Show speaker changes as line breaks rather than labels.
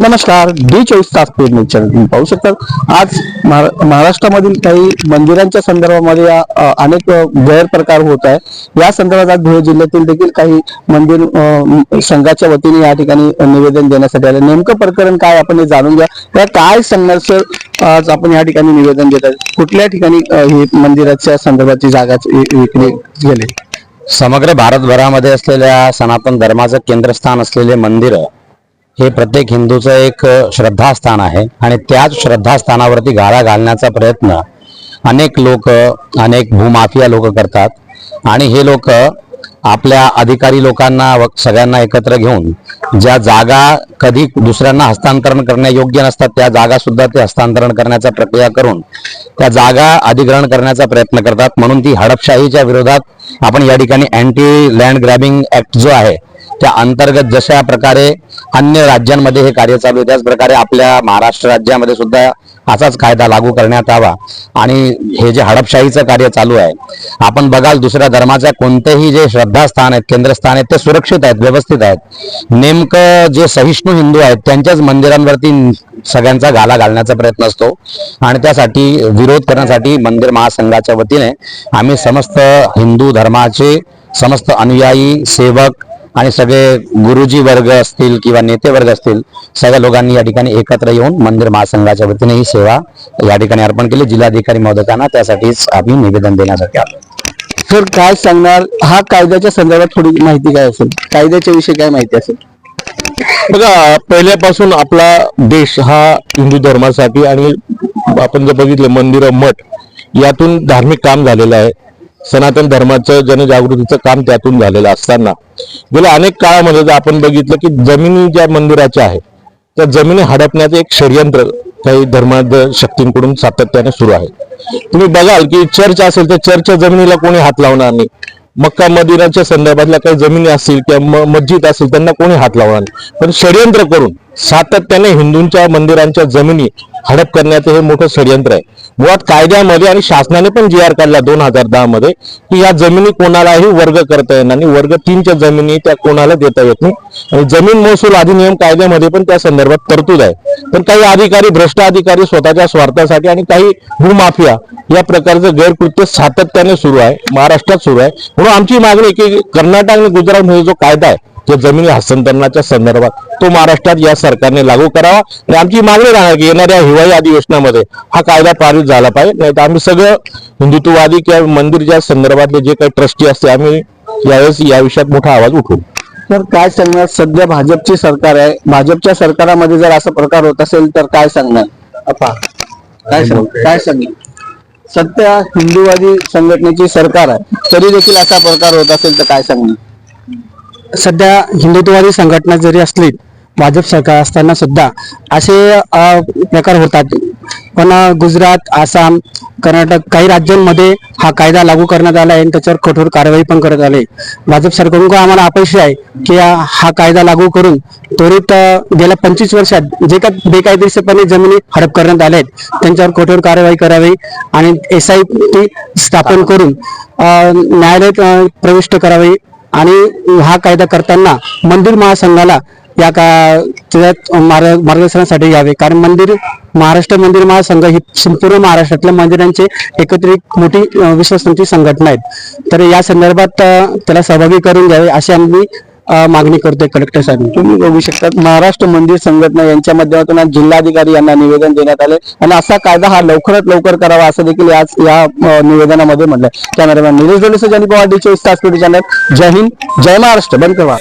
नमस्कार डी चोवीस तास पेड न्यूज चॅनल तुम्ही पाहू शकता. आज महाराष्ट्रामधील काही मंदिरांच्या संदर्भामध्ये या, अनेक गैरप्रकार होत आहे या संदर्भात आज धुळे जिल्ह्यातील देखील काही मंदिर संघाच्या वतीने या ठिकाणी निवेदन देण्यासाठी आले. नेमकं प्रकरण काय आपण हे जाणून घ्या. या काय संघर्ष आज आपण या ठिकाणी निवेदन देत आहे कुठल्या ठिकाणी हे मंदिराच्या संदर्भाची जागा विकली गेली?
समग्र भारतभरामध्ये असलेल्या सनातन धर्माचं केंद्रस्थान असलेले मंदिर हे प्रत्येक हिंदूचं एक श्रद्धास्थान आहे. आणि त्याच श्रद्धास्थानावरती गाळा घालण्याचा प्रयत्न अनेक लोक अनेक भूमाफिया लोक करतात. आणि हे लोक आपल्या अधिकारी लोकांना व सगळ्यांना एकत्र घेऊन ज्या जागा कधी दुसऱ्यांना हस्तांतरण करण्यायोग्य नसतात त्या जागा सुद्धा ते हस्तांतरण करण्याचा प्रक्रिया करून त्या जागा अधिग्रहण करण्याचा प्रयत्न करतात. म्हणून ती हडपशाहीच्या विरोधात आपण या ठिकाणी अँटी लँड ग्रॅबिंग ऍक्ट जो आहे त्या अंतर्गत जशा प्रकारे अन्य राज्यांमध्ये हे कार्य चालू आहे त्याच प्रकारे आपल्या महाराष्ट्र राज्यामध्ये सुद्धा असाच कायदा लागू करण्यात यावा. आणि हे जे हडपशाहीचं कार्य चालू आहे आपण बघाल दुसऱ्या धर्माच्या कोणतेही जे श्रद्धास्थान आहेत केंद्रस्थान आहेत ते सुरक्षित आहेत व्यवस्थित आहेत. नेमकं जे सहिष्णू हिंदू आहेत त्यांच्याच मंदिरांवरती सगळ्यांचा गाला घालण्याचा प्रयत्न असतो. आणि त्यासाठी विरोध करण्यासाठी मंदिर महासंघाच्या वतीने आम्ही समस्त हिंदू धर्माचे समस्त अनुयायी सेवक आणि सगळे गुरुजी वर्ग असतील किंवा नेते वर्ग असतील सगळ्या लोकांनी या ठिकाणी एकत्र येऊन मंदिर महासंघाच्या वतीने ही सेवा या ठिकाणी अर्पण केली. जिल्हाधिकारी महोदयांना त्यासाठीच आम्ही निवेदन देण्यासाठी आलो
सर काय सांगणार? हा कायद्याच्या संदर्भात थोडी माहिती काय असेल? कायद्याच्या विषयी काय माहिती असेल?
बघा पहिल्यापासून आपला देश हा हिंदू धर्मासाठी आणि आपण जर बघितलं मंदिर मठ यातून धार्मिक काम झालेलं आहे. सनातन धर्माचं जनजागृतीचं काम त्यातून झालेलं असताना गेल्या अनेक काळामध्ये जर आपण बघितलं की जमिनी ज्या मंदिराच्या आहेत त्या जमिनी हडपण्याचं एक षडयंत्र काही धर्माध शक्तींकडून सातत्याने सुरू आहे. तुम्ही बघाल की चर्च असेल तर चर्चच्या जमिनीला कोणी हात लावणार नाही. मक्का मदिराच्या संदर्भातल्या काही जमिनी असतील किंवा मस्जिद असेल त्यांना कोणी हात लावणार नाही. पण षडयंत्र करून सातत्याने हिंदूंच्या मंदिरांच्या जमिनी हडप करण्याचं हे मोठं षडयंत्र आहे. मुळात कायद्यामध्ये आणि शासनाने पण जी आर काढला दोन हजार दहा मध्ये की या जमिनी कोणालाही वर्ग करता येणार नाही. वर्ग तीनच्या जमिनी त्या कोणाला देता येत नाही. आणि जमीन महसूल अधिनियम कायद्यामध्ये पण त्या संदर्भात तरतूद आहे. पण काही अधिकारी भ्रष्ट अधिकारी स्वतःच्या स्वार्थासाठी आणि काही भूमाफिया या प्रकारचं गैरकृत्य सातत्याने सुरू आहे महाराष्ट्रात सुरू आहे. म्हणून आमची मागणी की कर्नाटक आणि गुजरातमध्ये जो कायदा आहे तो जमिनी हस्तांतरणाच्या संदर्भात तो महाराष्ट्रात या सरकारने लागू करावा. आणि आमची मागणी राहणार की येणाऱ्या हिवाळी अधिवेशनामध्ये हा कायदा पारित झाला पाहिजे. नाही तर आम्ही सगळं हिंदुत्ववादी किंवा मंदिरच्या संदर्भातले जे काही ट्रस्टी असते आम्ही यावेळेस या विषयात मोठा आवाज उठवू.
तर काय सांगणार? सध्या भाजपची सरकार आहे. भाजपच्या सरकारामध्ये जर असा प्रकार होत असेल तर काय सांगणार? अपा काय सांग काय सांगणार? सध्या हिंदूवादी संघटनेची सरकार आहे. तरी देखील असा प्रकार होत असेल तर काय सांगणार?
सध्या हिंदुत्ववादी संघटना जरी असली भाजप सरकार असताना सुद्धा असे प्रकार होतात. पण गुजरात आसाम कर्नाटक काही राज्यांमध्ये हा कायदा लागू करण्यात आला आहे आणि त्याच्यावर कठोर कारवाई पण करत आले भाजप सरकारकडून आम्हाला अपेक्षा आहे की हा कायदा लागू करून त्वरित गेल्या पंचवीस वर्षात जे काय बेकायदेशीरपणे जमिनी हडप करण्यात आल्या आहेत त्यांच्यावर कठोर कारवाई करावी आणि एस आय टी स्थापन करून न्यायालयात प्रविष्ट करावी. आणि हा कायदा करताना मंदिर महासंघाला या का त्याच्यात मार्ग मार्गदर्शनासाठी यावे. कारण मंदिर महाराष्ट्र मंदिर महासंघ ही संपूर्ण महाराष्ट्रातल्या मंदिरांचे एकत्रित मोठी अ, विश्वसनीय संघटना आहेत. तर या संदर्भात त्याला सहभागी करून घ्यावे अशी आम्ही मागणी करतोय कलेक्टर साहेब.
तुम्ही बघू शकता महाराष्ट्र मंदिर संघटना यांच्या माध्यमातून आज जिल्हाधिकारी यांना निवेदन देण्यात आले आणि असा कायदा हा लवकरात लवकर करावा असं देखील आज या निवेदनामध्ये म्हटलंय. कॅमेरामॅन निलेश दोलेसह ज्यांनी पवार चोवीस तास चॅनल. जय हिंद जय महाराष्ट्र. बंद करा.